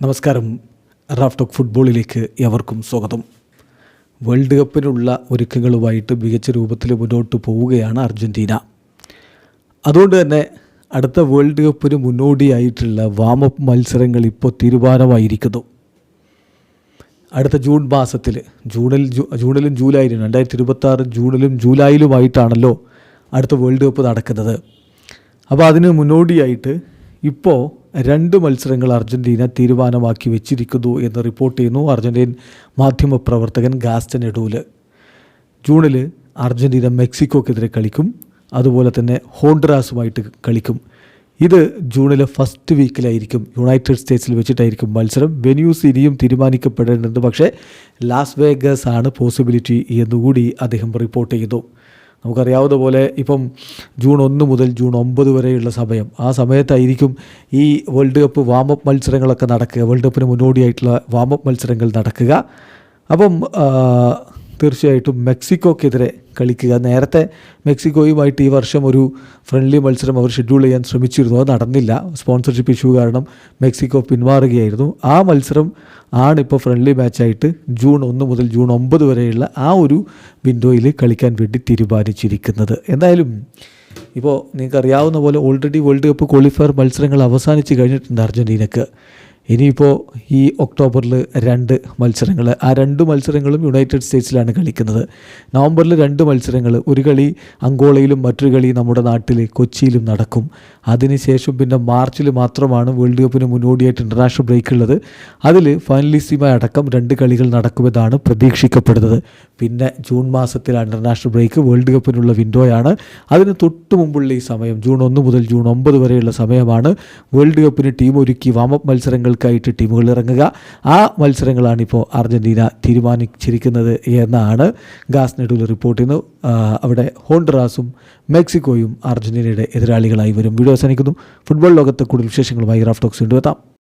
നമസ്കാരം. Raf talk ഫുട്ബോളിലേക്ക് എവർക്കും സ്വാഗതം. വേൾഡ് കപ്പിനുള്ള ഒരുക്കങ്ങളുമായിട്ട് മികച്ച രൂപത്തിൽ മുന്നോട്ട് പോവുകയാണ് അർജന്റീന അതുകൊണ്ട് തന്നെ അടുത്ത വേൾഡ് കപ്പിന് മുന്നോടിയായിട്ടുള്ള വാമപ്പ് മത്സരങ്ങൾ ഇപ്പോൾ തീരുമാനമായിരിക്കുന്നു. അടുത്ത ജൂൺ മാസത്തിൽ ജൂണിൽ ജൂണിലും ജൂലൈയിലും രണ്ടായിരത്തി ഇരുപത്തി ജൂണിലും ജൂലൈയിലുമായിട്ടാണല്ലോ അടുത്ത വേൾഡ് കപ്പ് നടക്കുന്നത്. അപ്പോൾ അതിന് മുന്നോടിയായിട്ട് ഇപ്പോൾ രണ്ട് മത്സരങ്ങൾ അർജന്റീന തീരുമാനമാക്കി വെച്ചിരിക്കുന്നു എന്ന് റിപ്പോർട്ട് ചെയ്യുന്നു അർജന്റീൻ മാധ്യമപ്രവർത്തകൻ ഗാസ്റ്റൻ എഡൂൽ. ജൂണിൽ അർജന്റീന മെക്സിക്കോക്കെതിരെ കളിക്കും അതുപോലെ തന്നെ ഹോണ്ട്രാസുമായിട്ട് കളിക്കും. ഇത് ജൂണിലെ ഫസ്റ്റ് വീക്കിലായിരിക്കും യുണൈറ്റഡ് സ്റ്റേറ്റ്സിൽ വെച്ചിട്ടായിരിക്കും മത്സരം. വെന്യൂസ് ഇനിയും തീരുമാനിക്കപ്പെടേണ്ടത് പക്ഷേ ലാസ് വേഗസ് ആണ് പോസിബിലിറ്റി എന്നുകൂടി അദ്ദേഹം റിപ്പോർട്ട് ചെയ്തു നമുക്കറിയാവുന്ന പോലെ ഇപ്പം ജൂൺ ഒന്ന് മുതൽ ജൂൺ ഒമ്പത് വരെയുള്ള സമയം. ആ സമയത്തായിരിക്കും ഈ വേൾഡ് കപ്പ് വാമപ്പ് മത്സരങ്ങളൊക്കെ നടക്കുക. വേൾഡ് കപ്പിന് മുന്നോടിയായിട്ടുള്ള വാമപ്പ് മത്സരങ്ങൾ നടക്കുക. അപ്പം തീർച്ചയായിട്ടും മെക്സിക്കോക്കെതിരെ കളിക്കുക. നേരത്തെ മെക്സിക്കോയുമായിട്ട് ഈ വർഷം ഒരു ഫ്രണ്ട്ലി മത്സരം അവർ ഷെഡ്യൂൾ ചെയ്യാൻ ശ്രമിച്ചിരുന്നു. അത് നടന്നില്ല. സ്പോൺസർഷിപ്പ് ഇഷ്യൂ കാരണം മെക്സിക്കോ പിന്മാറുകയായിരുന്നു. ആ മത്സരം ആണ് ഫ്രണ്ട്ലി മാച്ചായിട്ട് ജൂൺ ഒന്ന് മുതൽ ജൂൺ ഒമ്പത് വരെയുള്ള ആ ഒരു വിൻഡോയിൽ കളിക്കാൻ വേണ്ടി തീരുമാനിച്ചിരിക്കുന്നത്. എന്തായാലും ഇപ്പോൾ നിങ്ങൾക്ക് അറിയാവുന്ന പോലെ ഓൾറെഡി വേൾഡ് കപ്പ് ക്വാളിഫയർ മത്സരങ്ങൾ അവസാനിച്ച് കഴിഞ്ഞിട്ടുണ്ട് അർജന്റീനക്ക് ഇനിയിപ്പോൾ ഈ ഒക്ടോബറിൽ രണ്ട് മത്സരങ്ങൾ. ആ രണ്ട് മത്സരങ്ങളും യുണൈറ്റഡ് സ്റ്റേറ്റ്സിലാണ് കളിക്കുന്നത്. നവംബറിൽ രണ്ട് മത്സരങ്ങൾ. ഒരു കളി അങ്കോളയിലും മറ്റൊരു കളി നമ്മുടെ നാട്ടിൽ കൊച്ചിയിലും നടക്കും. അതിനുശേഷം പിന്നെ മാർച്ചിൽ മാത്രമാണ് വേൾഡ് കപ്പിന് മുന്നോടിയായിട്ട് ഇന്റർനാഷണൽ ബ്രേക്ക് ഉള്ളത്. അതിൽ ഫൈനലിസ്റ്റുമായി അടക്കം രണ്ട് കളികൾ നടക്കുമെന്നാണ് പ്രതീക്ഷിക്കപ്പെടുന്നത്. പിന്നെ ജൂൺ മാസത്തിലാണ് ഇന്റർനാഷണൽ ബ്രേക്ക് വേൾഡ് കപ്പിനുള്ള വിൻഡോയാണ് അതിന് തൊട്ട് മുമ്പുള്ള ഈ സമയം ജൂൺ ഒന്ന് മുതൽ ജൂൺ ഒമ്പത് വരെയുള്ള സമയമാണ് വേൾഡ് കപ്പിന് ടീം ഒരുക്കി വാമപ്പ് മത്സരങ്ങൾക്കായിട്ട് ടീമുകൾ ഇറങ്ങുക. ആ മത്സരങ്ങളാണ് ഇപ്പോൾ അർജന്റീന തീരുമാനിച്ചിരിക്കുന്നത് എന്നാണ് ഗാസ് നെഡുവിൽ റിപ്പോർട്ട് ചെയ്യുന്നു. അവിടെ ഹോണ്ടറാസും മെക്സിക്കോയും അർജന്റീനയുടെ എതിരാളികളായി വരും. വീഡിയോ അവസാനിക്കുന്നു. ഫുട്ബോൾ ലോകത്തെ കൂടുതൽ വിശേഷങ്ങളുമായി റാഫ്റ്റോക്സ് കൊണ്ടുവെത്താം